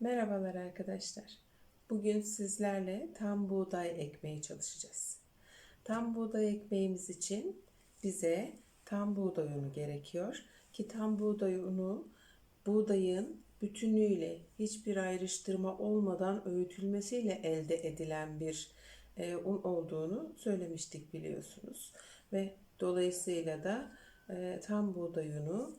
Merhabalar arkadaşlar. Bugün sizlerle tam buğday ekmeği çalışacağız. Tam buğday ekmeğimiz için bize tam buğday unu gerekiyor ki tam buğday unu buğdayın bütünüyle hiçbir ayrıştırma olmadan öğütülmesiyle elde edilen bir e, un olduğunu söylemiştik biliyorsunuz. Ve dolayısıyla da e, tam buğday unu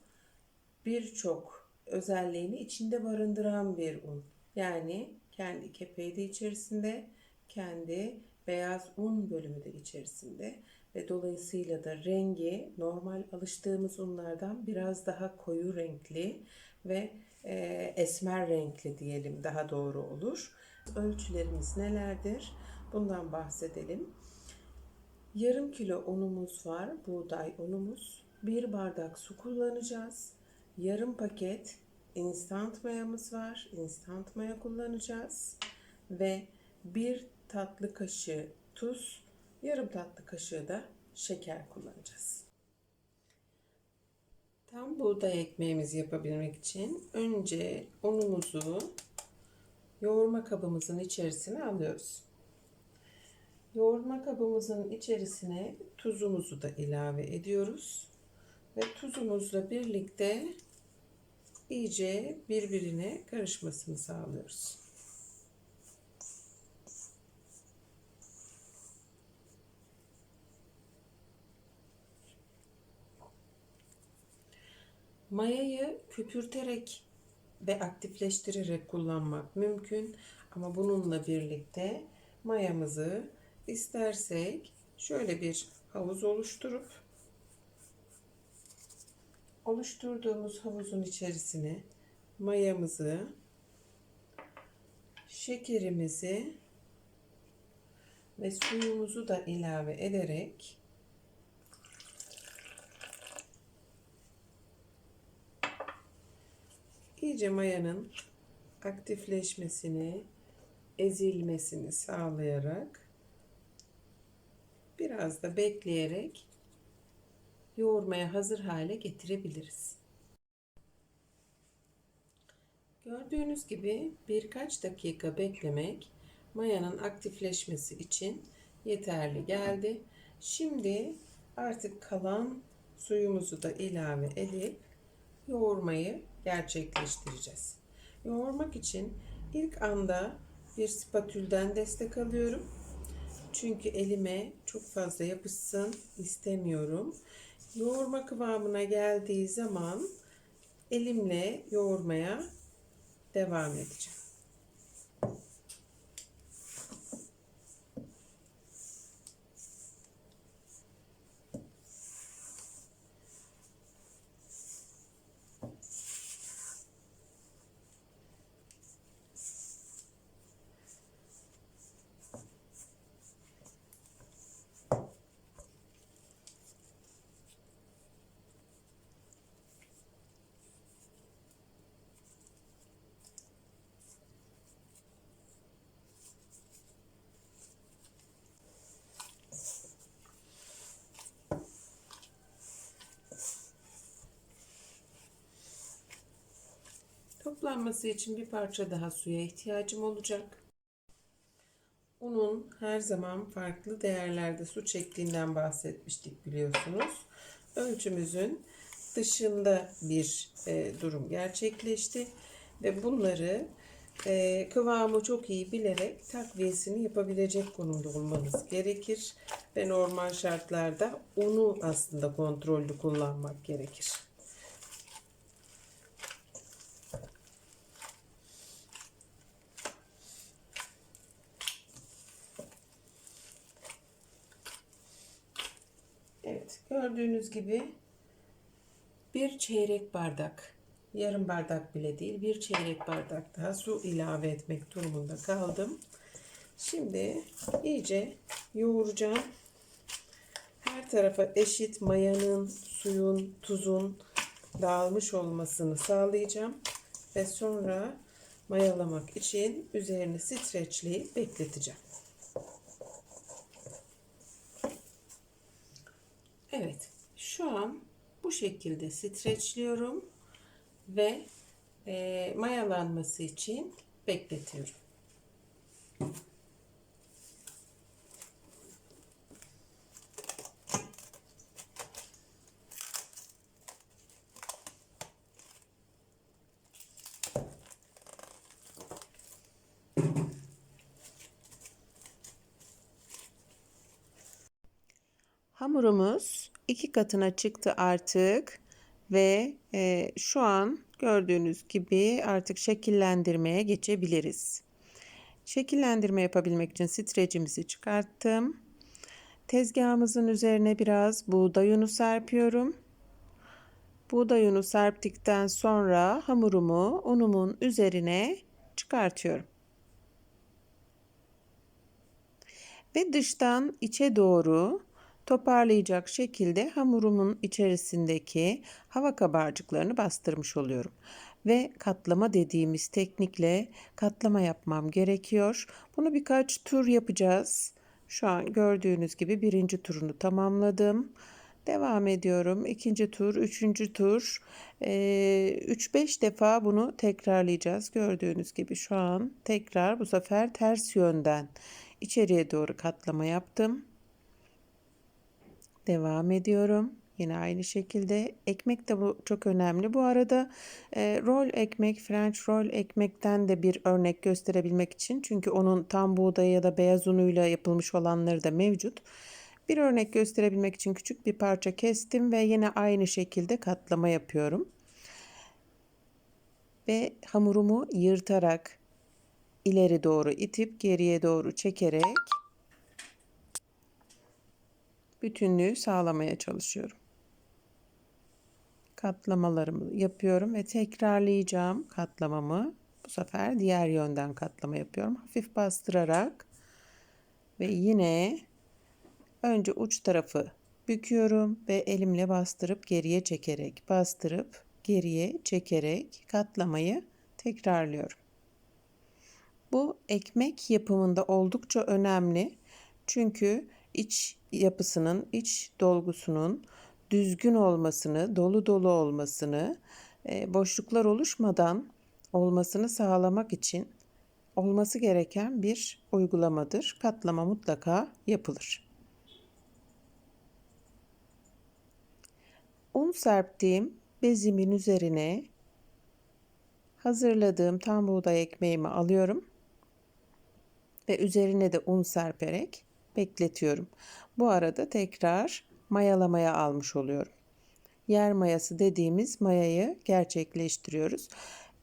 birçok özelliğini içinde barındıran bir un. Yani kendi kepeği de içerisinde, kendi beyaz un bölümü de içerisinde ve dolayısıyla da rengi normal alıştığımız unlardan biraz daha koyu renkli ve e, esmer renkli diyelim daha doğru olur. Ölçülerimiz nelerdir? Bundan bahsedelim. Yarım kilo unumuz var, buğday unumuz. Bir bardak su kullanacağız. Yarım paket instant mayamız var. Instant maya kullanacağız. Ve bir tatlı kaşığı tuz, yarım tatlı kaşığı da şeker kullanacağız. Tam buğday ekmeğimizi yapabilmek için önce unumuzu yoğurma kabımızın içerisine alıyoruz. Yoğurma kabımızın içerisine tuzumuzu da ilave ediyoruz. Ve tuzumuzla birlikte iyice birbirine karışmasını sağlıyoruz. Mayayı köpürterek ve aktifleştirerek kullanmak mümkün ama bununla birlikte mayamızı istersek şöyle bir havuz oluşturup oluşturduğumuz havuzun içerisine mayamızı, şekerimizi ve suyumuzu da ilave ederek iyice mayanın aktifleşmesini, ezilmesini sağlayarak biraz da bekleyerek yoğurmaya hazır hale getirebiliriz. Gördüğünüz gibi birkaç dakika beklemek mayanın aktifleşmesi için yeterli geldi. Şimdi artık kalan suyumuzu da ilave edip yoğurmayı gerçekleştireceğiz. Yoğurmak için ilk anda bir spatülden destek alıyorum. Çünkü elime çok fazla yapışsın istemiyorum. Yoğurma kıvamına geldiği zaman elimle yoğurmaya devam edeceğim. Toplanması için bir parça daha suya ihtiyacım olacak. Unun her zaman farklı değerlerde su çektiğinden bahsetmiştik biliyorsunuz. Ölçümüzün dışında bir e, durum gerçekleşti ve bunları e, kıvamı çok iyi bilerek takviyesini yapabilecek konumda olmanız gerekir ve normal şartlarda unu aslında kontrollü kullanmak gerekir. Evet, gördüğünüz gibi bir çeyrek bardak, yarım bardak bile değil, bir çeyrek bardak daha su ilave etmek durumunda kaldım. Şimdi iyice yoğuracağım. Her tarafa eşit mayanın, suyun, tuzun dağılmış olmasını sağlayacağım. Ve sonra mayalamak için üzerini streçleyip bekleteceğim. Evet, şu an bu şekilde streçliyorum ve e, mayalanması için bekletiyorum. Hamurumuz iki katına çıktı artık ve e, şu an gördüğünüz gibi artık şekillendirmeye geçebiliriz. Şekillendirme yapabilmek için streçimizi çıkarttım. Tezgahımızın üzerine biraz buğday unu serpiyorum. Buğday unu serptikten sonra hamurumu unumun üzerine çıkartıyorum. Ve dıştan içe doğru toparlayacak şekilde hamurumun içerisindeki hava kabarcıklarını bastırmış oluyorum. Ve katlama dediğimiz teknikle katlama yapmam gerekiyor. Bunu birkaç tur yapacağız. Şu an gördüğünüz gibi birinci turunu tamamladım. Devam ediyorum. İkinci tur, üçüncü tur. 3-5 defa bunu tekrarlayacağız. Gördüğünüz gibi şu an tekrar bu sefer ters yönden içeriye doğru katlama yaptım. Devam ediyorum. Yine aynı şekilde ekmek de bu çok önemli. Bu arada e, rol ekmek, French roll ekmekten de bir örnek gösterebilmek için çünkü onun tam buğday ya da beyaz unuyla yapılmış olanları da mevcut. Bir örnek gösterebilmek için küçük bir parça kestim ve yine aynı şekilde katlama yapıyorum. Ve hamurumu yırtarak ileri doğru itip geriye doğru çekerek bütünlüğü sağlamaya çalışıyorum. Katlamalarımı yapıyorum ve tekrarlayacağım katlamamı. Bu sefer diğer yönden katlama yapıyorum. Hafif bastırarak ve yine önce uç tarafı büküyorum ve elimle bastırıp geriye çekerek, bastırıp geriye çekerek katlamayı tekrarlıyorum. Bu ekmek yapımında oldukça önemli. Çünkü iç yapısının, iç dolgusunun düzgün olmasını, dolu dolu olmasını, e, boşluklar oluşmadan olmasını sağlamak için olması gereken bir uygulamadır. Katlama mutlaka yapılır. Un serptiğim bezimin üzerine hazırladığım tam buğday ekmeğimi alıyorum ve üzerine de un serperek bekletiyorum. Bu arada tekrar mayalamaya almış oluyorum. Yer mayası dediğimiz mayayı gerçekleştiriyoruz.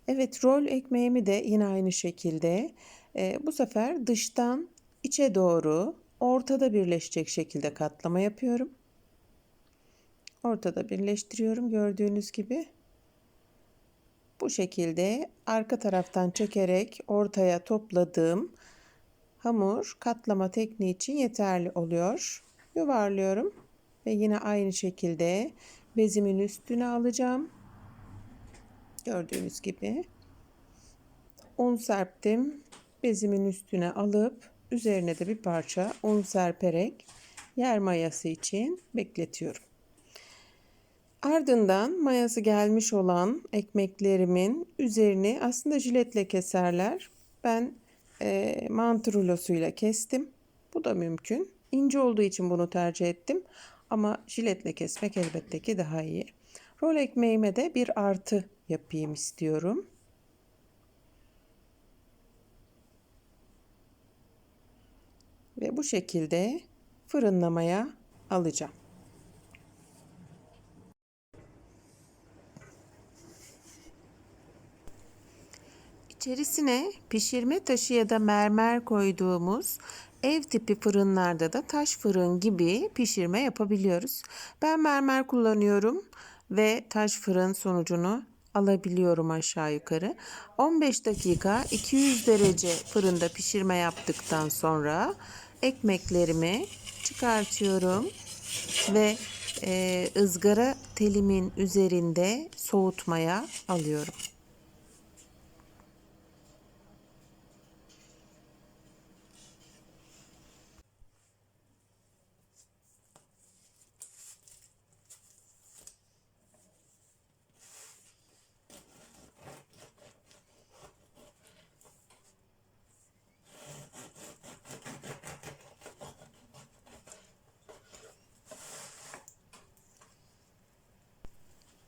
Evet rol ekmeğimi de yine aynı şekilde e, bu sefer dıştan içe doğru ortada birleşecek şekilde katlama yapıyorum. Ortada birleştiriyorum gördüğünüz gibi. Bu şekilde arka taraftan çekerek ortaya topladığım hamur katlama tekniği için yeterli oluyor. Yuvarlıyorum ve yine aynı şekilde bezimin üstüne alacağım. Gördüğünüz gibi un serptim. Bezimin üstüne alıp üzerine de bir parça un serperek yer mayası için bekletiyorum. Ardından mayası gelmiş olan ekmeklerimin üzerini aslında jiletle keserler. Ben e, mantı rulosuyla kestim. Bu da mümkün. İnce olduğu için bunu tercih ettim. Ama jiletle kesmek elbette ki daha iyi. Rol ekmeğime de bir artı yapayım istiyorum. Ve bu şekilde fırınlamaya alacağım. İçerisine pişirme taşı ya da mermer koyduğumuz ev tipi fırınlarda da taş fırın gibi pişirme yapabiliyoruz. Ben mermer kullanıyorum ve taş fırın sonucunu alabiliyorum aşağı yukarı. 15 dakika 200 derece fırında pişirme yaptıktan sonra ekmeklerimi çıkartıyorum ve e, ızgara telimin üzerinde soğutmaya alıyorum.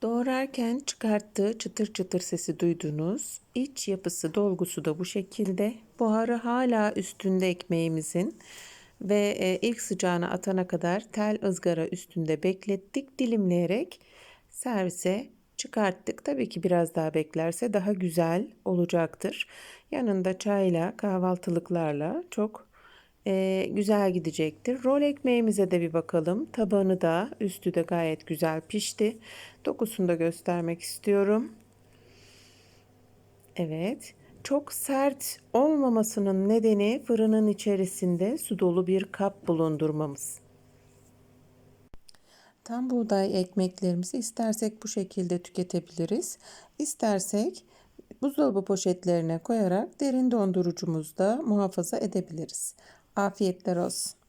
Doğrarken çıkarttığı çıtır çıtır sesi duydunuz. İç yapısı dolgusu da bu şekilde. Buharı hala üstünde ekmeğimizin ve e, ilk sıcağına atana kadar tel ızgara üstünde beklettik. Dilimleyerek servise çıkarttık. Tabii ki biraz daha beklerse daha güzel olacaktır. Yanında çayla, kahvaltılıklarla çok e, güzel gidecektir. Rol ekmeğimize de bir bakalım. Tabanı da üstü de gayet güzel pişti. Dokusunu da göstermek istiyorum. Evet. Çok sert olmamasının nedeni fırının içerisinde su dolu bir kap bulundurmamız. Tam buğday ekmeklerimizi istersek bu şekilde tüketebiliriz. İstersek buzdolabı poşetlerine koyarak derin dondurucumuzda muhafaza edebiliriz. Afiyetler olsun.